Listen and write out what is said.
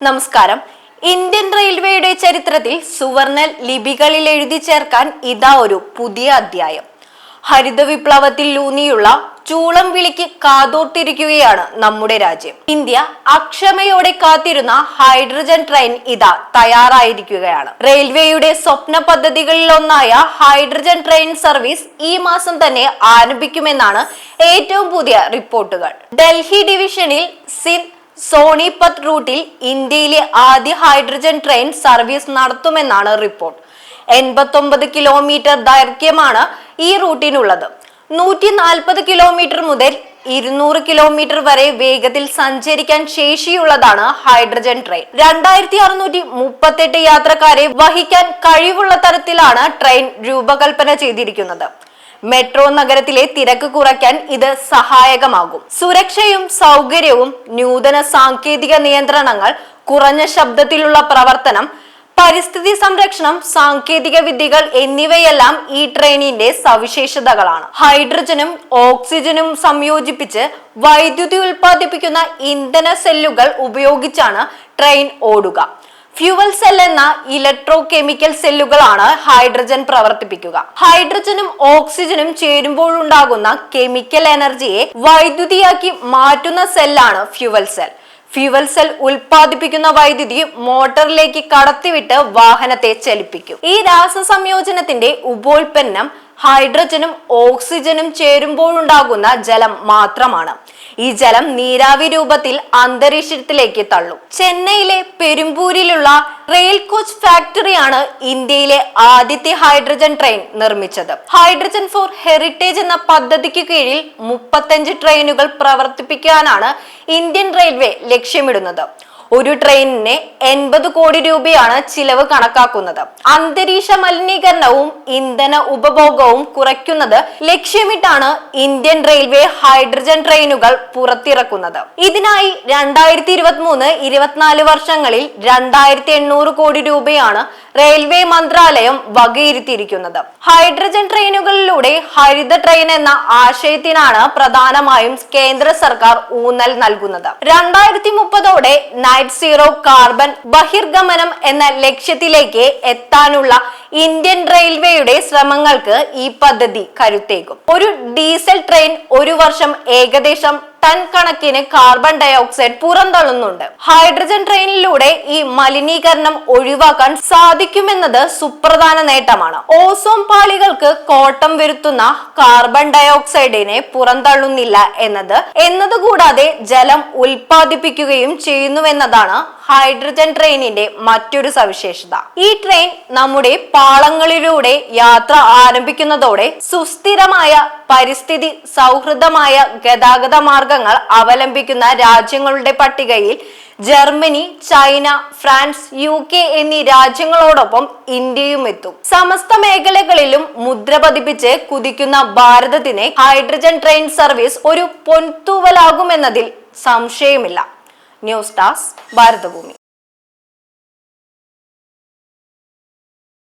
നമസ്കാരം. ഇന്ത്യൻ റെയിൽവേയുടെ ചരിത്രത്തിൽ സുവർണ ലിപികളിൽ എഴുതി ചേർക്കാൻ ഇതാ ഒരു പുതിയ അധ്യായം. ഹരിത വിപ്ലവത്തിൽ ഊന്നിയുള്ള ചൂളം വിളിക്ക് കാതോർത്തിരിക്കുകയാണ് നമ്മുടെ രാജ്യം. ഇന്ത്യ അക്ഷമയോടെ കാത്തിരുന്ന ഹൈഡ്രജൻ ട്രെയിൻ ഇതാ തയ്യാറായിരിക്കുകയാണ്. റെയിൽവേയുടെ സ്വപ്ന പദ്ധതികളിൽ ഒന്നായ ഹൈഡ്രജൻ ട്രെയിൻ സർവീസ് ഈ മാസം തന്നെ ആരംഭിക്കുമെന്നാണ് ഏറ്റവും പുതിയ റിപ്പോർട്ടുകൾ. ഡൽഹി ഡിവിഷനിൽ സിൻ സോണിപത്ത് റൂട്ടിൽ ഇന്ത്യയിലെ ആദ്യ ഹൈഡ്രജൻ ട്രെയിൻ സർവീസ് നടത്തുമെന്നാണ് റിപ്പോർട്ട്. എൺപത്തൊമ്പത് കിലോമീറ്റർ ദൈർഘ്യമാണ് ഈ റൂട്ടിനുള്ളത്. നൂറ്റി നാൽപ്പത് കിലോമീറ്റർ മുതൽ ഇരുന്നൂറ് കിലോമീറ്റർ വരെ വേഗത്തിൽ സഞ്ചരിക്കാൻ ശേഷിയുള്ളതാണ് ഹൈഡ്രജൻ ട്രെയിൻ. രണ്ടായിരത്തി അറുന്നൂറ്റി മുപ്പത്തെട്ട് യാത്രക്കാരെ വഹിക്കാൻ കഴിവുള്ള തരത്തിലാണ് ട്രെയിൻ രൂപകൽപ്പന ചെയ്തിരിക്കുന്നത്. മെട്രോ നഗരത്തിലെ തിരക്ക് കുറയ്ക്കാൻ ഇത് സഹായകമാകും. സുരക്ഷയും സൗകര്യവും നൂതന സാങ്കേതിക നിയന്ത്രണങ്ങൾ കുറഞ്ഞ ശബ്ദത്തിലുള്ള പ്രവർത്തനം പരിസ്ഥിതി സംരക്ഷണം സാങ്കേതിക വിദ്യകൾ എന്നിവയെല്ലാം ഈ ട്രെയിനിന്റെ സവിശേഷതകളാണ്. ഹൈഡ്രജനും ഓക്സിജനും സംയോജിപ്പിച്ച് വൈദ്യുതി ഉൽപ്പാദിപ്പിക്കുന്ന ഇന്ധന സെല്ലുകൾ ഉപയോഗിച്ചാണ് ട്രെയിൻ ഓടുക. ഫ്യൂവൽ സെൽ എന്ന ഇലക്ട്രോ കെമിക്കൽ സെല്ലുകളാണ് ഹൈഡ്രജൻ പ്രവർത്തിപ്പിക്കുക. ഹൈഡ്രജനും ഓക്സിജനും ചേരുമ്പോഴുണ്ടാകുന്ന കെമിക്കൽ എനർജിയെ വൈദ്യുതിയാക്കി മാറ്റുന്ന സെല്ലാണ് ഫ്യൂവൽ സെൽ. ഫ്യൂവൽ സെൽ ഉൽപ്പാദിപ്പിക്കുന്ന വൈദ്യുതി മോട്ടറിലേക്ക് കടത്തിവിട്ട് വാഹനത്തെ ചലിപ്പിക്കും. ഈ രാസസംയോജനത്തിന്റെ ഉപോൽപ്പന്നം ഹൈഡ്രജനും ഓക്സിജനും ചേരുമ്പോഴുണ്ടാകുന്ന ജലം മാത്രമാണ്. ഈ ജലം നീരാവി രൂപത്തിൽ അന്തരീക്ഷത്തിലേക്ക് തള്ളും. ചെന്നൈയിലെ പെരുമ്പൂരിലുള്ള റെയിൽ കോച്ച് ഫാക്ടറിയാണ് ഇന്ത്യയിലെ ആദ്യത്തെ ഹൈഡ്രജൻ ട്രെയിൻ നിർമ്മിച്ചത്. ഹൈഡ്രജൻ ഫോർ ഹെറിറ്റേജ് എന്ന പദ്ധതിക്ക് കീഴിൽ മുപ്പത്തഞ്ച് ട്രെയിനുകൾ പ്രവർത്തിപ്പിക്കാനാണ് ഇന്ത്യൻ റെയിൽവേ ലക്ഷ്യമിടുന്നത്. ഒരു ട്രെയിനിന് എൺപത് കോടി രൂപയാണ് ചിലവ് കണക്കാക്കുന്നത്. അന്തരീക്ഷ മലിനീകരണവും ഇന്ധന ഉപഭോഗവും കുറയ്ക്കുന്നത് ലക്ഷ്യമിട്ടാണ് ഇന്ത്യൻ റെയിൽവേ ഹൈഡ്രജൻ ട്രെയിനുകൾ പുറത്തിറക്കുന്നത്. ഇതിനായി രണ്ടായിരത്തി ഇരുപത്തി മൂന്ന് ഇരുപത്തിനാല് വർഷങ്ങളിൽ രണ്ടായിരത്തി എണ്ണൂറ് കോടി രൂപയാണ് റെയിൽവേ മന്ത്രാലയം വകയിരുത്തിയിരിക്കുന്നത്. ഹൈഡ്രജൻ ട്രെയിനുകളിലൂടെ ഹരിത ട്രെയിൻ എന്ന ആശയത്തിനാണ് പ്രധാനമായും കേന്ദ്ര സർക്കാർ ഊന്നൽ നൽകുന്നത്. രണ്ടായിരത്തി മുപ്പതോടെ നൈറ്റ് സീറോ കാർബൺ ബഹിർഗമനം എന്ന ലക്ഷ്യത്തിലേക്ക് എത്താനുള്ള ഇന്ത്യൻ റെയിൽവേയുടെ ശ്രമങ്ങൾക്ക് ഈ പദ്ധതി കരുത്തേക്കും ഒരു ഡീസൽ ട്രെയിൻ ഒരു വർഷം ഏകദേശം ടൺ കണക്കിന് കാർബൺ ഡൈ ഓക്സൈഡ് പുറന്തള്ളുന്നുണ്ട്. ഹൈഡ്രജൻ ട്രെയിനിലൂടെ ഈ മലിനീകരണം ഒഴിവാക്കാൻ സാധിക്കുമെന്നത് സുപ്രധാന നേട്ടമാണ്. ഓസോൺ പാളികൾക്ക് കോട്ടം വരുത്തുന്ന കാർബൺ ഡൈ ഓക്സൈഡിനെ പുറന്തള്ളുന്നില്ല എന്നത് എന്നതുകൂടാതെ ജലം ഉൽപ്പാദിപ്പിക്കുകയും ചെയ്യുന്നുവെന്നതാണ് ഹൈഡ്രജൻ ട്രെയിനിന്റെ മറ്റൊരു സവിശേഷത. ഈ ട്രെയിൻ നമ്മുടെ പാളങ്ങളിലൂടെ യാത്ര ആരംഭിക്കുന്നതോടെ സുസ്ഥിരമായ പരിസ്ഥിതി സൗഹൃദമായ ഗതാഗത മാർഗങ്ങൾ അവലംബിക്കുന്ന രാജ്യങ്ങളുടെ പട്ടികയിൽ Germany China France U K എന്നീ രാജ്യങ്ങളോടൊപ്പം ഇന്ത്യയും എത്തും. സമസ്ത മേഖലകളിലും മുദ്ര പതിപ്പിച്ച് കുതിക്കുന്ന ഭാരതത്തിന് ഹൈഡ്രജൻ ട്രെയിൻ സർവീസ് ഒരു പൊൻതൂവലാകുമെന്നതിൽ സംശയമില്ല. News desk Bharathabhoomi